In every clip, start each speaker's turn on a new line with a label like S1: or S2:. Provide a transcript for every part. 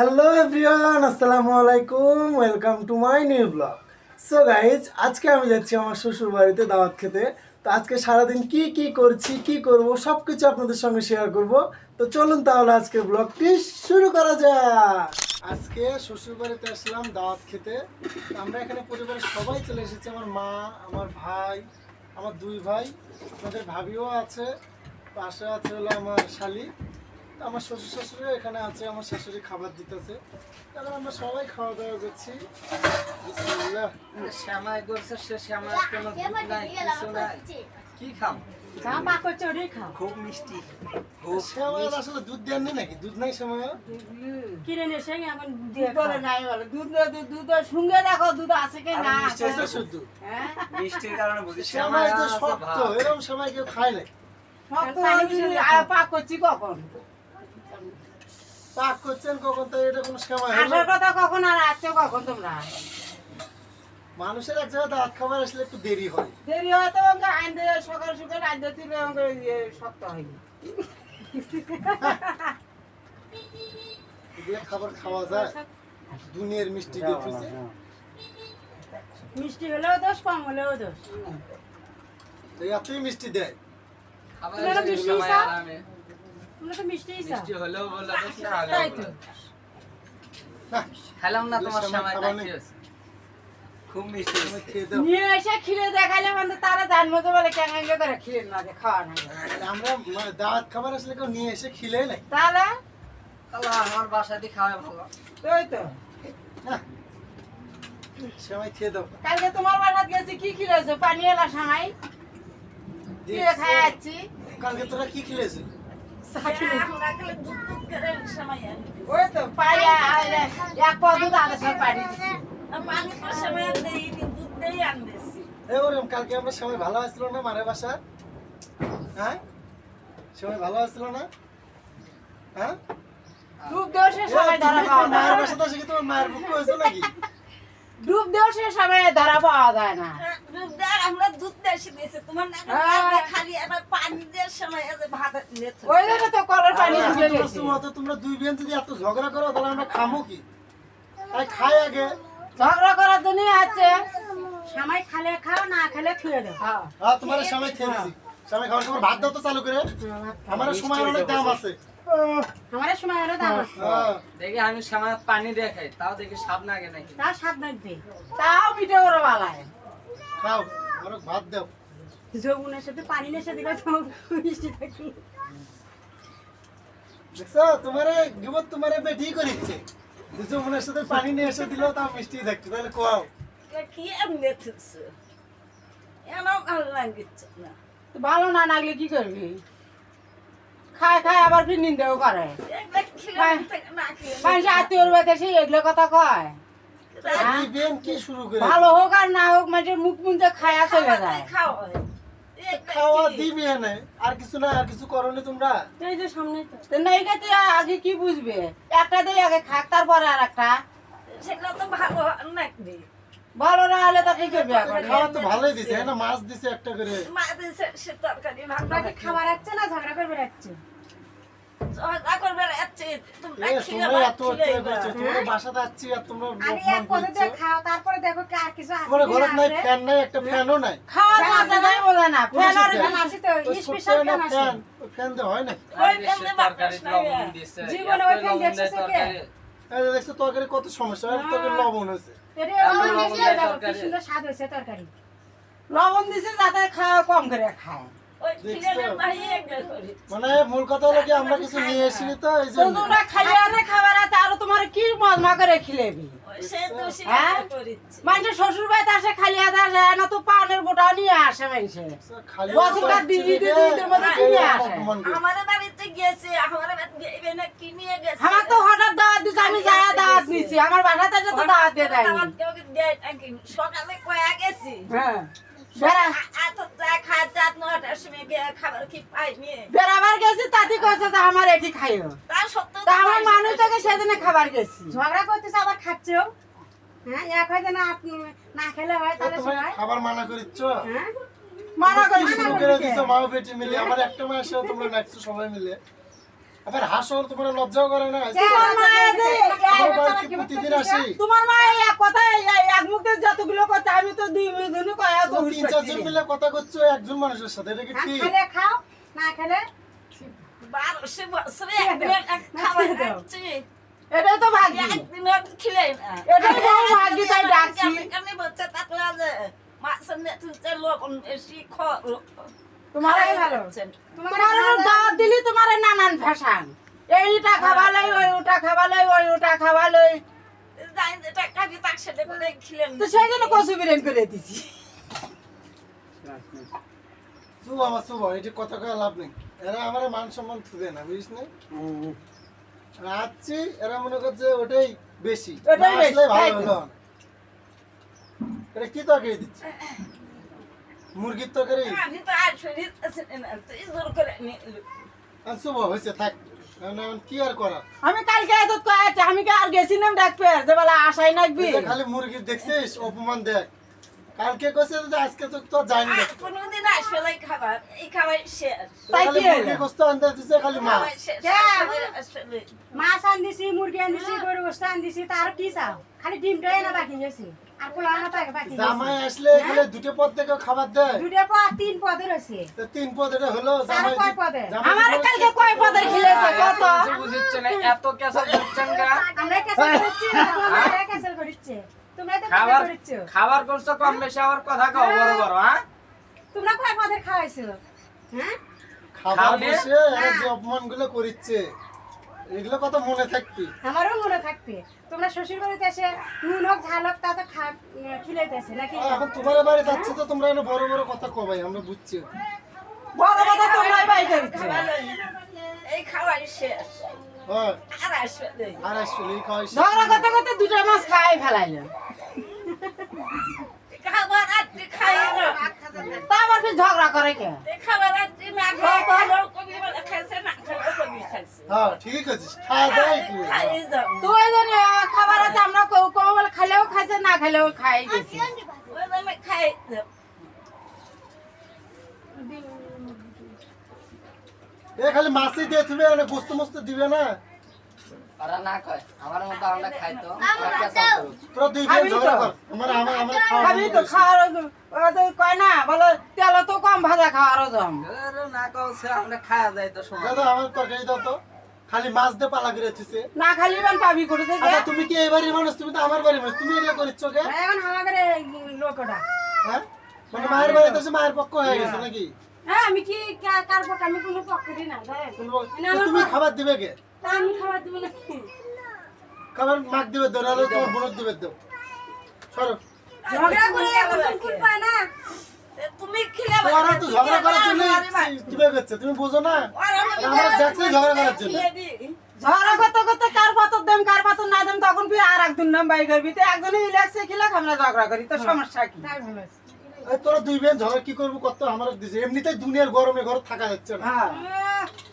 S1: Hello everyone আসসালামু আলাইকুম welcome to my new blog so guys আজকে আমি যাচ্ছি আমার শ্বশুর বাড়িতে দাওয়াত খেতে। তো আজকে সারাদিন কি কি করছি, কি করব সব কিছু আপনাদের সঙ্গে শেয়ার করব। তো চলুন তাহলে আজকে ব্লগটি শুরু করা যাক। আজকে শ্বশুর বাড়িতে আসলাম দাওয়াত খেতে। আমরা এখানে পরিবারের সবাই চলে এসেছি। আমার মা, আমার ভাই, আমার দুই ভাই, আমাদের ভাবিও আছে। পাশে আছে হলো আমার শালি। আমার শ্বশুর শাশুড়ি এখানে আছে আমার শাশুড়ি খাবার দিতেছে। তাহলে আমরা সবাই খাওয়া দাওয়া করছি।
S2: শ্যামাই করছে সে শ্যামার কোনো নাই কিছু নাই। কি খাম?
S3: যা পা করছে ওটাই খাও।
S2: খুব মিষ্টি খুব
S1: শ্যামার আসলে দুধ দেন নাকি? দুধ নাই শ্যামায়
S3: কিনে নিয়ে এখন
S4: দুধ বলে নাই বলে? দুধ দুধ দুধ সঙ্গে দেখো দুধ আছে কি না
S2: মিষ্টি
S1: শুদ্ধ
S4: হ্যাঁ?
S2: মিষ্টির কারণে বুঝি
S1: শ্যামাই তো শক্ত এরকম শ্যামাই কেউ খায় না
S4: শক্ত পাক করছি কখন?
S1: পাক করছেন কখন তাই এটা কোনো হলো
S4: আসার কথা কখন আর আসছো কখন তোমরা?
S1: মানুষের এক জায়গায় দাঁত খাবার আসলে একটু দেরি হয়।
S4: দেরি হয়তো আমাকে আইন দিয়ে সকাল সকাল আইন দিয়ে তুলে আমাকে ইয়ে শক্ত হয়নি
S1: এগুলো খাবার খাওয়া যায়। দুনিয়ার মিষ্টি দিয়ে খুঁজে
S3: মিষ্টি হলেও দোষ কম হলেও দোষ।
S1: তো এতই মিষ্টি দেয়।
S2: খাবার
S3: তোমরা তো মিষ্টিই চাও
S2: মিষ্টি হলেও বলল দোষ না
S4: তাই তো।
S2: খেলাম না তোমার কি খুব মিষ্টি
S4: নিয়ে এসে খিলে দেখাইলে মানে তারা জানব তো বলে কেন করে খিলে না যে খাওয়া না
S1: আমরা মানে দাঁত খাবার আসলে কেউ নিয়ে এসে খিলে নাই।
S4: তাহলে
S2: আমার বাসাতে খাওয়াই ভালো।
S4: ওই তো।
S1: শ্যামাই খেয়ে দাও।
S4: কালকে তোমার বাসাত গেছি কি খিলেছো? পানি এলা সময় দিয়ে খাই আছি
S1: কালকে তোরা কি খেলেছিস কালকে আমরা সবাই ভালো আসছিল না মারের বাসা? হ্যাঁ? সবাই ভালো আসছিল না? হ্যাঁ?
S4: ডুব দেওয়ার সবাই ধরা পাওয়া
S1: মায়ের তোমার মায়ের বুক হয়েছে নাকি?
S4: ডুব দেওয়ার সবাই ধরা পাওয়া যায় না।
S5: আমরা তোমার না
S4: হ্যাঁ।
S5: খালি আমার পানি দেওয়ার সময় ভাত
S4: ওই জন্য তো কলের পানি ঢুকে গেছে।
S1: তোমরা দুই বোন যদি এত ঝগড়া করো তাহলে আমরা খামো কি? তাই খাই আগে।
S4: ঝগড়া করার জন্য আছে।
S3: সামাই খালে খাও না খেলে থুয়ে দাও।
S4: হ্যাঁ।
S1: হ্যাঁ তোমার সময় খেয়েছি। সময় খাওয়ার সময় ভাত দাও তো চালু করে। আমার সময় অনেক দাম আছে।
S3: আমার সময় হলো দাম আছে।
S2: দেখি আমি শ্যামাই পানি দিয়ে খাই তাও দেখি স্বাদ না আগে নাকি?
S3: তাও স্বাদ লাগবে
S4: তাও পিঠে করে বালায়
S1: খাও। ভাত দাও।
S3: যৌবনের সাথে পানি নেশে দিলে মিষ্টি থাকি
S1: দেখছ তোমারে গিবত তোমারে বেটি করিচ্ছে দুটো সাথে পানি নিয়ে দিলেও তাও মিষ্টি থাকছে তাহলে কোয়াও।
S5: কি এমনি থুকছো এমন ভালো লাগছে না?
S4: তো ভালো না লাগলে কি করবি? খায় খায় আবার ফির নিন্দাও করে মানুষ আত্মীয়র এগুলো কথা কয়।
S1: এই কি শুরু করে
S4: ভালো হোক আর না হোক মানুষের মুখ মুখে খায়া চলে যায়
S5: খাওয়া হয়।
S1: খাওয়া দিবি আর কিছু না আর কিছু করনি তোমরা?
S3: এই যে সামনে তো।
S4: তো নাইকাতে আগে কি বুঝবে? একটা দিয়ে আগে খাক তারপরে আর একটা।
S5: সেগুলো তো ভালো নাকি
S4: ভালো না হলে তো কি করবে এখন?
S1: খাওয়া তো ভালোই দিছে হ্যাঁ না মাছ দিছে একটা করে।
S5: মা দিছে সে তরকারি ভালো
S3: খাবার রাখছে না ঝগড়া করবে রাখছে? তারপরে দেখো আর কিছু
S1: হয়?
S5: বাতাস
S2: তরকারি
S1: কত সমস্যা? আর তরকারি লবণ হয়েছে।
S2: লবণ
S4: দিছে যাতে খাওয়া কম করে খায়।
S1: মানে মূল কথা হলো কি আমরা কিছু নিয়ে এসিনি তো এই জন্য।
S4: তোমরা খালি আনে খাবার আছে আরও তোমার কি মজমা করে খিলেবি?
S5: ওই সে দোষী
S4: হ্যাঁ?
S5: করিচ্ছে।
S4: মানুষের শ্বশুর বাড়িতে আসে খালি হাতে আসে না তো পানের বোটাও নিয়ে আসে মানুষে বছরকার দিদি দিদিদের মধ্যে কিনে আসে।
S5: আমাদের বাড়িতে গেছে আমার বাড়িতে না কি গেছে?
S4: আমার তো হঠাৎ দাওয়াত দিচ্ছে আমি যায়া দাওয়াত নিছি। আমার বাসাতে তো দাওয়াত দিয়ে
S5: কেউ দেয় সকালে কয়া গেছি?
S4: হ্যাঁ। আমার এটি খাইও। আমার মানুষ থেকে সেদিনে খাবার গেছি।
S3: ঝগড়া করতেছে আবার খাচ্ছেও। হ্যাঁ এক হয় যে না না খেলে হয় তাহলে
S1: খাবার মানা করিচ্ছ?
S3: হ্যাঁ
S4: মানা
S1: কি
S4: করি
S1: শুরু করে দিছো মা বেটি মিলে? আমার একটা মাস তোমরা নাচছো সবাই মিলে। আবার হাসো তোমরা লজ্জাও করে না প্রতিদিন আসি।
S4: তোমার মা এক কথা এক মুখে যতগুলো কথা আমি তো দুই দিনই কয়া তো
S1: তিন চারজন মিলে কথা করছ একজন মানুষের সাথে এটা কি ঠিক?
S3: খেলে খাও না খেলে
S5: বারোশো বছরে একদিন খাবার খাচ্ছি
S4: এটাই তো ভাগ্য।
S5: একদিনও খেলে না।
S4: এটাই বউ ভাগ্য তাই ডাকছি।
S5: আমি লোক এসি খ
S4: তোমারই ভালো।
S3: তোমার
S4: তোমার দাওয়াত দিলি তোমার নানান ফ্যাশন। এইটা খাবালাই ওই ওটা খাবালাই ওই ওটা খাবালাই। তো সেই জন্য কচু বিরিয়ানি করে দিছি।
S1: আমার চুপ এটা কথা কয়ে লাভ নেই। এরা আমার মান সম্মান থুবে না বুঝিস না আসছি এরা মনে করছে ওটাই বেশি।
S4: ওটাই
S1: ভালো হলো এটা কি তরকারি দিচ্ছে? মুরগির তরকারি? হয়েছে থাক। কি আর করার?
S4: আমি কালকে এত কয়েছে আমি কি আর ডাকবে যে বলে আশাই নাকবি।
S1: খালি মুরগি দেখছিস অপমান দেখ। কালকে কইছে যে আজকে তো তো
S5: কোনোদিন আসবে এই খাবার এই খাবার শেষ।
S4: তাই কি?
S1: মুরগি গোস্ত আনতে দিছে খালি মাছ।
S3: মাছ আন দিছি মুরগি আন দিছি গরু গোস্ত আন দিছি তার কি চাও? খালি ডিমটাই না বাকি গেছি আর পোলাও না পাকে বাকি
S1: জামাই আসলে এখানে দুটো পদ থেকে খাবার দেয়
S3: দুটো পদ তিন পদের হয়েছে
S1: তো তিন পদ হলো জামাই
S3: কয় পদে?
S4: আমার কালকে কয় পদের খিলেছে কত?
S2: বুঝিচ্ছে না এত কেসা দিচ্ছেন গা।
S3: আমরা ক্যাসেল করছি না তোমরা ক্যাসেল করিচ্ছে। তোমরা তো
S2: খাবার
S3: খাবার
S2: খাবার করছ কম বেশি আমার কথা কও বড় বড় হ্যাঁ?
S3: তোমরা কয় পদের খাওয়াইছো? হ্যাঁ?
S1: খাবার? বসে এরা অপমানগুলো করিচ্ছে। এগুলো কথা মনে থাকবি।
S3: আমারও মনে থাকবে। তোমরা শ্বশুর বাড়িতে এসে নুন হোক ঝাল হোক তা তো খা খিলাইতেছে নাকি?
S1: আর এখন তোমার বাড়ি যাচ্ছে তো তোমরা এনে বড় বড় কথা কবাই আমরা বুঝছি।
S4: বড় কথা তোমরাই বাই করছ
S5: এই শেষ।
S1: হ্যাঁ।
S5: আর আসবে।
S1: আর খাওয়াই শেষ।
S4: ঝগড়া করতে করতে দুটো মাছ খাই
S5: খাবার না
S4: তা ঝগড়া করে কে?
S5: খাবার
S1: হ্যাঁ আছে
S4: আমরা খাইছে না খাই
S5: খাই
S1: এ খালি মাছই দিয়ে তুমি এনে গোস্ত মোস্ত দিবে না?
S2: ওরা না কয় আমার মতো আমরা খাই তো।
S1: তোরা দুই? ঝগড়া কর আমার আমার আমার খাওয়া
S4: খাবি তো
S1: করিস।
S4: খাওয়ার কয় না বলে তেল তো কম ভাজা খাওয়ারও দাম
S2: আরে না কও সে আমরা খাওয়া যায় তো সময়।
S1: দাদা আমার তরকারি দাও তো। খালি মাছ দিয়ে পালা করে দিছে
S4: না খালি বান পাবি করে দে
S1: আচ্ছা তুমি কি এই বাড়ির মানুষ? তুমি তো আমার বাড়ির মানুষ। তুমি এগুলো করিচ্ছ কে?
S3: এখন আমাদের লোকটা।
S1: হ্যাঁ? মানে মায়ের এসে মায়ের পক্ষ হয়ে গেছে নাকি?
S3: হ্যাঁ আমি কি কার পক্ষে? আমি কোনো পক্ষ দিই না
S1: তুমি বল- তো তুমি খাবার দিবে কে?
S3: তা আমি খাবার দিব না।
S1: খাবার মাক দিবে দেও নাহলে তোমার বোনক দিবে দেও। সরো।
S3: ঝগড়া করে এখন কুল পায় না।
S5: তুমি খেলে
S1: ওরা তো ঝগড়া করার জন্য দিবে করছে তুমি বোঝো না? আমরা দেখছি ঝগড়া করার জন্য।
S4: ঝগড়া করতে করতে কার পাতর দেম কার পাতর না দেম তখন ফির আর একদিন নাম বাই করবি। তো একজনে ইলেকশে খেলে আমরা ঝগড়া করি তো সমস্যা কি?
S1: তোরা দুই বোন ঝগড়া কি করব কত? আমার দিছে। এমনিতেই দুনিয়ার গরমে ঘর থাকা যাচ্ছে না।
S4: হ্যাঁ।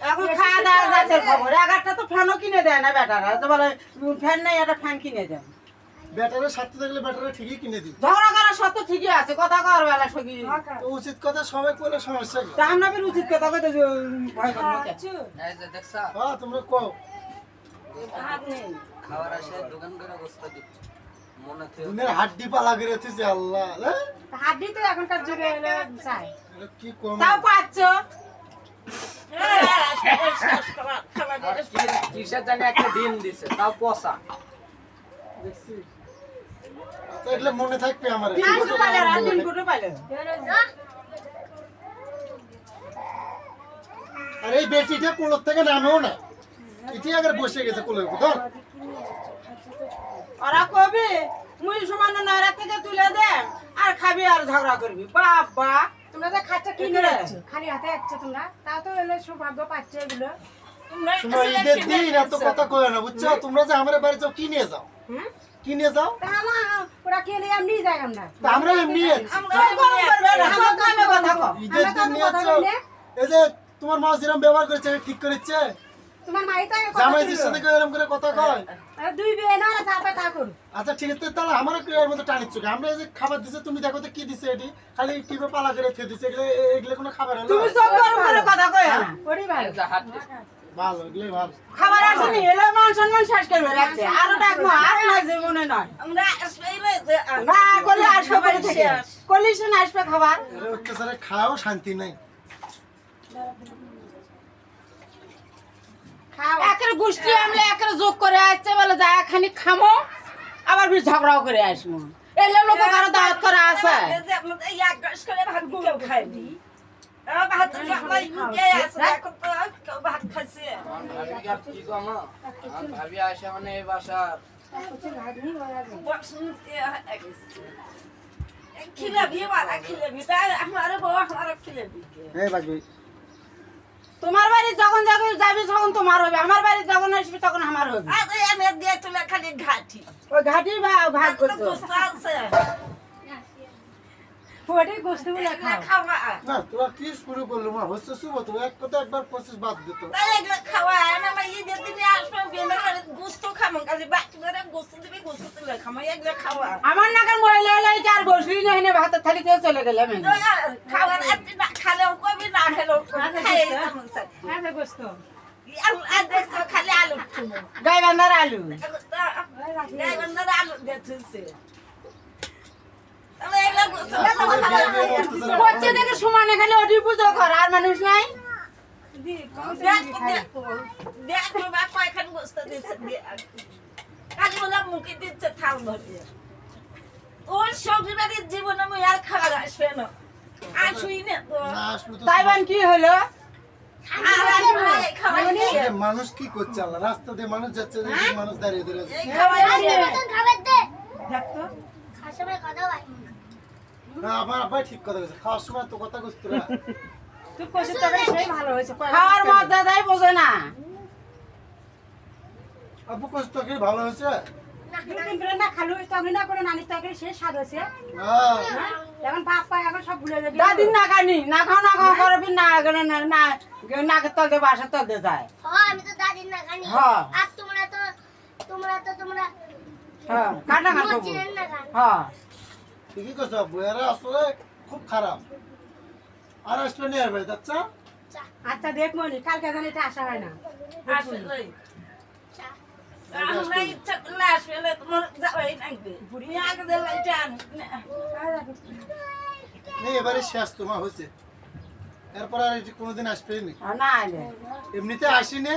S4: এখন খাওয়া দাওয়া যাচ্ছে খবর। এগারটা তো ফ্যানও কিনে দেয় না বেটারা। তো বলে ফ্যান নেই একটা ফ্যান কিনে দেন।
S1: ব্যাটারে সাথে থাকলে ব্যাটারে ঠিকই কিনে দিই
S4: ঝগড়া করার সত্য ঠিকই আছে কথা কর বেলা
S1: তো উচিত কথা সবাই করলে সমস্যা কি?
S4: আমরা ফির উচিত কথা কইতে ভয় করব কে?
S3: আচ্ছা।
S2: এই যে দেখছা?
S1: হ্যাঁ তোমরা কও।
S2: খাবার আসে দোকান করে বসতে দিচ্ছে
S1: দুনিয়ার হাড্ডি পালা করে দিছে আল্লাহ হ্যাঁ?
S3: হাড্ডি তো এখনকার যুগে চাই।
S1: কি কম?
S4: তাও পাচ্ছ?
S2: কিসের জানি একটা ডিম দিছে তাও পচা।
S1: আচ্ছা মনে থাকবে আমার।
S4: আর
S1: এই বেটিটা কোলোর থেকে নামেও না। এটি আগে বসে গেছে কোলের উপর ধর।
S4: ওরা কবি? মুই সমান নয়রা থেকে তুলে দে আর খাবি আর ঝগড়া করবি। বাবা
S3: তোমরা তো খাচ্ছ কি? যাচ্ছ? খালি হাতে যাচ্ছ তোমরা? তাও তো সৌভাগ্য পাচ্ছ এগুলো।
S1: তোমরা ঈদের দিন এত কথা কয় না বুঝছ? তোমরা যে আমার বাড়ি যাও কি নিয়ে যাও?
S3: হ্যাঁ
S1: কি নিয়ে যাও?
S3: ওরা কেলে এমনি যাই আমরা
S1: আমরা এমনি।
S4: চোখ চোখ কানে।
S1: ঈদের দিন নিয়ে যাও। এই যে তোমার মা যেরকম ব্যবহার করেছে ঠিক করেছে?
S3: তোমার মাই তো আগে কথা
S1: জামাই
S3: ছিল।
S1: জির সাথে কেউ এরকম করে কথা কয়?
S3: দুই বিয়ে না যা পায়
S1: আচ্ছা ঠিক আছে তাহলে আমারও টানিচ্ছ কি? আমরা এই যে খাবার দিছে তুমি দেখো তো কি দিছে এটি? খালি টিপে পালা করে খেয়ে দিছে এগুলো কোনো খাবার হলো?
S4: তুমি চোখ গরম করে কথা কয়
S3: ভালো
S2: এই যে হাড্ডি
S1: ভালো এগুলোই ভালো।
S4: খাবার আসেনি এলে মান সম্মান শেষ করবে রাখছে আরও ডাকবো আর না জীবনে নয়।
S5: আমরা
S4: না করলে আসবে বাড়ি থেকে। করলে শুনে আসবে খাবার।
S1: অত্যাচারে খাও শান্তি নাই।
S4: একের গোষ্ঠী আমলে একের যোগ করে আসছে বলে যা খানি খামো আবার ফির ঝগড়াও করে আসব। এলে লোক কারও দাওয়াত করা আছে।
S2: ভাবি আসে মানে বাসার
S4: তোমার বাড়ি যখন যখন যাবি তখন তোমার হবে। আমার বাড়ি যখন আসবি তখন আমার হবে।
S5: খালি ঘাটি।
S4: ওই ঘাটির ভা- ভাগ করছ
S5: গোস্ত আছে
S3: ওটাই গোস্তগুলো
S5: এগুলা খাওয়া
S1: না তোরা কি শুরু করল? মা হচ্ছে শুভ তো এক কথা একবার পঁচিশ বাদ দিত
S5: তাই এগুলা খাওয়া না ভাই ঈদের দিনে আসবে বেলা করে গোস্ত খামো। খালি বাকি করে গোস্ত দিবি গোস্ত তুলে খামো। এগুলা খাওয়া
S4: আমার নাকার মহিলা আর বসলি না এনে ভাতের থালিতে চলে গেলাম
S5: তো আর খাওয়ার না খালেও কবি না খেলেও খাই
S3: হ্যাঁ গোস্ত।
S5: খালি আলু।
S4: গাই বান্ধার আলু।
S5: গাইবান্ধার আলু দিয়ে
S4: সমানে খালি পুজো কর আর মানুষ নাই
S5: ওর সবজি জীবনে আমি আর আসবে না
S4: তাইবান কি হলো।
S1: মানুষ কি করছে আল্লাহ রাস্তা দিয়ে মানুষ যাচ্ছে মানুষ দাঁড়িয়ে দাঁড়িয়ে আছে।
S5: এই খাওয়াই শেষ।
S3: দেখতো
S1: না আমার আব্বাই ঠিক কথা বলছে খাওয়ার সময় তো কথা করছিল না
S3: তুই কষে তরকারি সেই ভালো হয়েছে
S4: খাওয়ার মজাটাই বোঝে না।
S1: আব্বু কষ্ট কি ভালো হয়েছে?
S3: দুদিন ধরে না খালু তরকারি না করে নানির তরকারি সেই স্বাদ হয়েছে।
S1: হ্যাঁ?
S4: না খানি না খাও না খাও করবি না গেলে না না নাকের যায়।
S6: আমি তো না খানি
S4: হ্যাঁ।
S6: আর তোমরা তো তোমরা তো তোমরা
S4: হ্যাঁ খান
S6: না খান।
S4: হ্যাঁ
S1: ঠিকই করছ আব্বু এরা আসলে খুব খারাপ। আর আসবে নিয়ে আসবে আচ্ছা?
S3: আচ্ছা দেখ মনি কালকে জানি এটা আসা হয় না।
S5: আসলে আমরা ইচ্ছা করলে আসবে তোমার যাওয়াই লাগবে। বুড়ি। আগে দিলে এটা আন-
S1: এই এবারে শেষ তোমার হয়েছে। এরপর আর এটি কোনোদিন আসবেই নি। এমনিতে আসিনে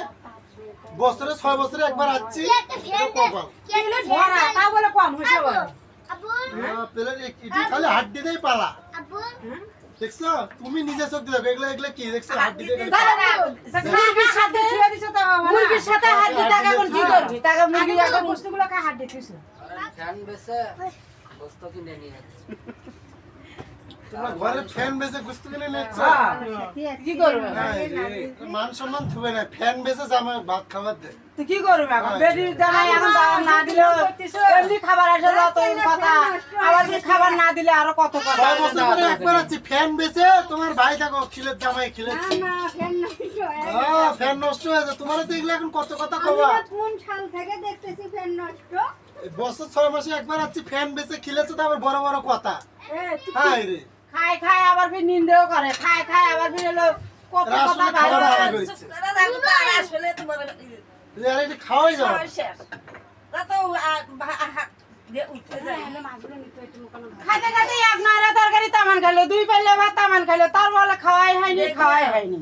S1: বছরে ছয় বছরে একবার আসছি।
S3: কম
S1: হ্যাঁ, পেলে এটি খালি হাড্ডি দেই পালা। দেখছ? তুমি নিজে চোখ দিয়ে এগুলো এগুলো কি? দেখছ? হাড্ডি দিয়ে
S4: মুরগির সাথে
S3: ছুঁয়ে দিছে তো
S4: মুরগির সাথে হাত দিয়ে এখন কি করবি তাকে মুরগি এখন
S3: বস্তুগুলো খায় হাত দিতেছে
S2: ফ্যান বেসে বস্তু কিনে নিয়ে
S1: তোমরা ঘরে ফ্যান বেজে গুস্ত কিনে নিচ্ছ
S4: হ্যাঁ। কি করবে?
S1: মান সম্মান থুবে না ফ্যান বেজে জামা ভাত খাবার দে।
S4: তুই কি করবি এখন? বেটির জামাই এখন না দিলে এমনি খাবার আসে যত কথা। আবার কি খাবার না দিলে আরও কত কথা
S1: ছয় বছর পরে একবার আছি ফ্যান বেচে তোমার ভাই দেখো খিলের জামাই খিলেছি হ্যাঁ ফ্যান নষ্ট হয়ে হয়েছে তোমার তো এগুলো এখন কত কথা কবা?
S3: কোন সাল থেকে দেখতেছি ফ্যান নষ্ট?
S1: বছর ছয় মাসে একবার আছি ফ্যান বেচে খিলেছে তো আবার বড় বড় কথা। হ্যাঁ রে।
S4: খায় খায় আবার ফির নিন্দেও করে। খায় খায় আবার ফির হলো কত কথা
S1: খাওয়াই যাও
S4: এক তরকারি তামান খাইলো। দুই পাল্লে ভাত তামান খাইলো। তার বলে খাওয়াই হয়নি খাওয়াই হয়নি।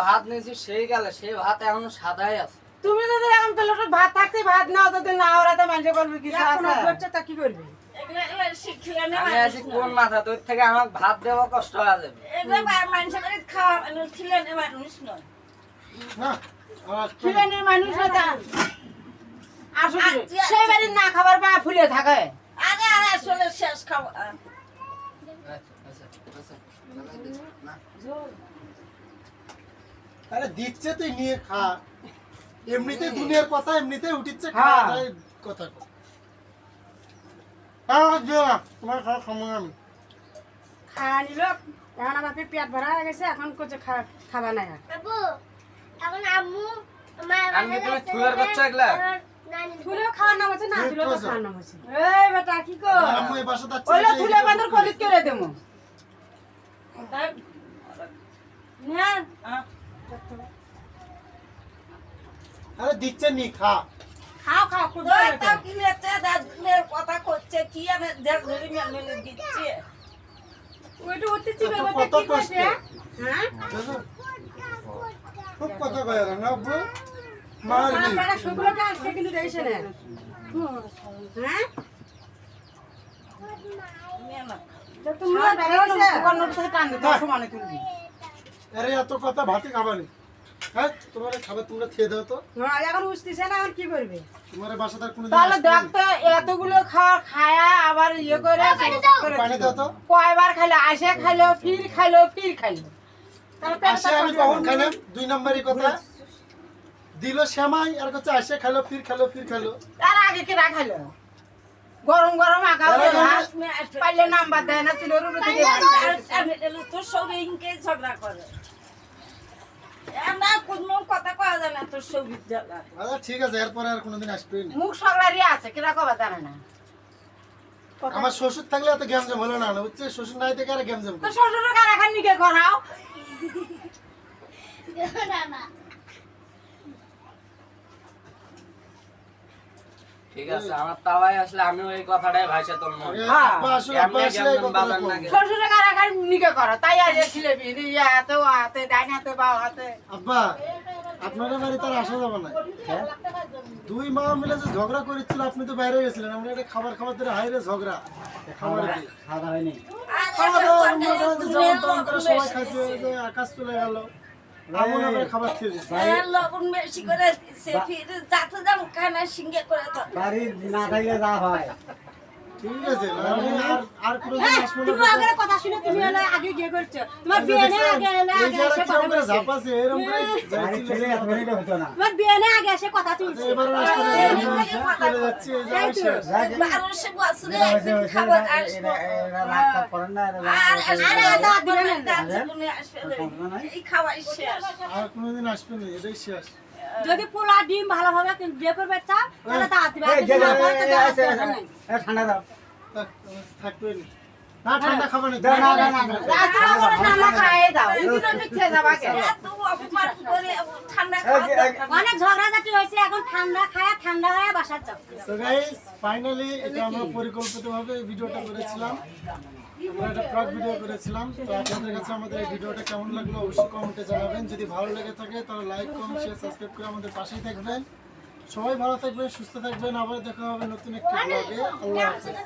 S1: ভাত
S2: নিয়েছি সেই গেলে সেই ভাত এখনও সাদাই আছে।
S4: তুমি যদি এখন প্লেটে ভাত থাকতে ভাত নাও তো না ওরাতে মানুষ করবে
S3: এখন করছে তা কি করবে
S2: কোন মাথা তোর থেকে আমার ভাত দেওয়া কষ্ট হয়ে যাবে
S5: এগুলো বা- মানুষের খাওয়া মানুষ, না মানুষ
S1: না আমার একটু-
S4: খিলেনের মানুষ হতে আসলে
S5: আচ্ছা,
S4: সেই বাড়ির না খাবার পায় ফুলে থাকে
S5: আরে আরে আসলে শেষ
S2: আচ্ছা, আচ্ছা, আচ্ছা,
S1: আরে দিচ্ছে তুই নিয়ে খা এমনিতে দুনিয়ার কথা এমনিতে উঠিচ্ছে
S4: হ্যাঁ।
S1: কথা। হ্যাঁ তোমার খাওয়া খাব আমি
S3: খাওয়া নিল এখন আমার পেট ভরা হয়ে গেছে এখন করছে খা- খাবা না আর।
S6: আব্বু এখন আম্মু আমার
S2: আমি তুমি থুয়ার বাচ্চা এগুলা?
S6: নানি
S3: খাওয়ার নাম আছে না তুলেও তো। খাওয়ার নাম আছে এই বেটা কি কর
S1: আম্মু এই বাসা যাচ্ছে
S4: ওইলো কলিত করে
S5: হ্যাঁ?
S1: আরে দিচ্ছে নি খা।
S3: খাও খাও
S5: তাও কি লেতে কথা করছে কি আমি দেখ ধরে মেলে দিচ্ছে।
S3: ওইটা চিবে কি করছে
S1: কষ্ট।
S3: হ্যাঁ?
S1: খুব কথা কয় আব্বু মারবি।
S3: আসছে কিন্তু দেখছে না। হ্যাঁ?
S5: মেলা
S3: তো তুমি
S4: দোকানের থেকে টান দিতে সমানে তুলবি।
S1: আরে এত কথা ভাতে খাবানি। হ্যাঁ তোমার খাবার তোমরা খেয়ে দাও তো।
S3: এখন উঠতেছে না এখন কি করবে?
S1: তোমার বাসা তার কোনো
S4: তাহলে দেখতো এতগুলো খাওয়া খায়া আবার ইয়ে করে করে
S1: পানি দাও তো।
S4: কয়বার খাইলো? আসে খাইলো ফির খাইলো ফির খাইলো।
S1: আসে আমি কখন খাইলাম? দুই নম্বরই কথা। দিল শ্যামাই আর কাছে আসে খেলো ফির খেলো ফির খেলো
S4: তার আগে কেনা খাইলো? গরম গরম আঁকা
S1: তার আগে
S4: ভাত পাইলে নাম্বার দেয় না চুলের উপরে
S5: তোর সঙ্গে ইনকে ঝগড়া করে। না কোনো কথা কয়া যায় না তোর ঝগড়া
S1: আচ্ছা ঠিক আছে এরপরে আর কোনোদিন আসবে না।
S4: মুখ সগলারই আছে কিনা কবা জানে না।
S1: আমার শ্বশুর থাকলে এত গ্যামজাম হলো না না শ্বশুর নাই থেকে আর গ্যামজাম
S4: তো শ্বশুর কারাখান নিকে করাও
S6: না।
S2: ঠিক আছে আমার তাওয়াই আসলে আমিও এই কথাটাই ভাইসা তোর
S1: আগে
S4: হ্যাঁ। শ্বশুর নিকে? করো তাই ইয়া হাতে ও হাতে ডাইন হাতে হাতে।
S1: আব্বা আপনাদের বাড়ি তার আসা যাবে না। দুই মা মিলে যে ঝগড়া করেছিল আপনি তো বাইরে গেছিলেন আমরা এটা খাবার খাবার ধরে হাইরে ঝগড়া। খাবার খাওয়া দাওয়া সবাই খাইছে আকাশ চলে গেল।
S5: লবণ বেশি করে ফির যাতে যাম খানা সিঙ্গে করে তো
S1: ঠিক আছে আর আর কোনো আসব না
S3: তুমি আগে কথা শুনে তুমি হলে আগে গিয়ে করছ তোমার বিয়ে নেই আগে এলে আগে এসে কথা
S1: করে
S3: বলছে
S1: ঝাপাছে এরকম করে যাচ্ছিল
S3: তোমার বিয়ে নেই আগে এসে কথা তুলছে
S1: এবার আসলে চলে যাচ্ছে এই যে আমি শেষ।
S5: বারোশো বছরে একদিন খাবার আসব আর
S3: আরে দাঁত দিলে না।
S5: জীবনে আসবে না। এই খাবার শেষ
S1: আর কোনোদিন আসবে না এটাই শেষ
S3: যদি পোলা ডিম ভালোভাবে বিয়ে করবে চাও তাহলে না তো দেবে। না।
S1: থাক, থাকবে না। না ঠান্ডা খাবে না
S4: রাত্রে করে ঠান্ডা খাইয়ে দাও। মিথ্যে যাবা
S5: ঠান্ডা।
S3: অনেক ঝগড়াঝাটি হয়েছে এখন ঠান্ডা খায় ঠান্ডা হয়ে বাসার চাও
S1: তো গাইস ফাইনালি এটা আমরা পরিকল্পিতভাবে ভিডিওটা করেছিলাম। আমরা একটা প্রাক ভিডিও করেছিলাম। তো আপনাদের কাছে আমাদের এই ভিডিওটা কেমন লাগল অবশ্যই কমেন্টে জানাবেন। যদি ভালো লেগে থাকে তাহলে লাইক কমেন্ট শেয়ার সাবস্ক্রাইব করে আমাদের পাশেই থাকবেন। সবাই ভালো থাকবেন, সুস্থ থাকবেন। আবার দেখা হবে নতুন একটি ব্লগে আল্লাহ হাফেজ।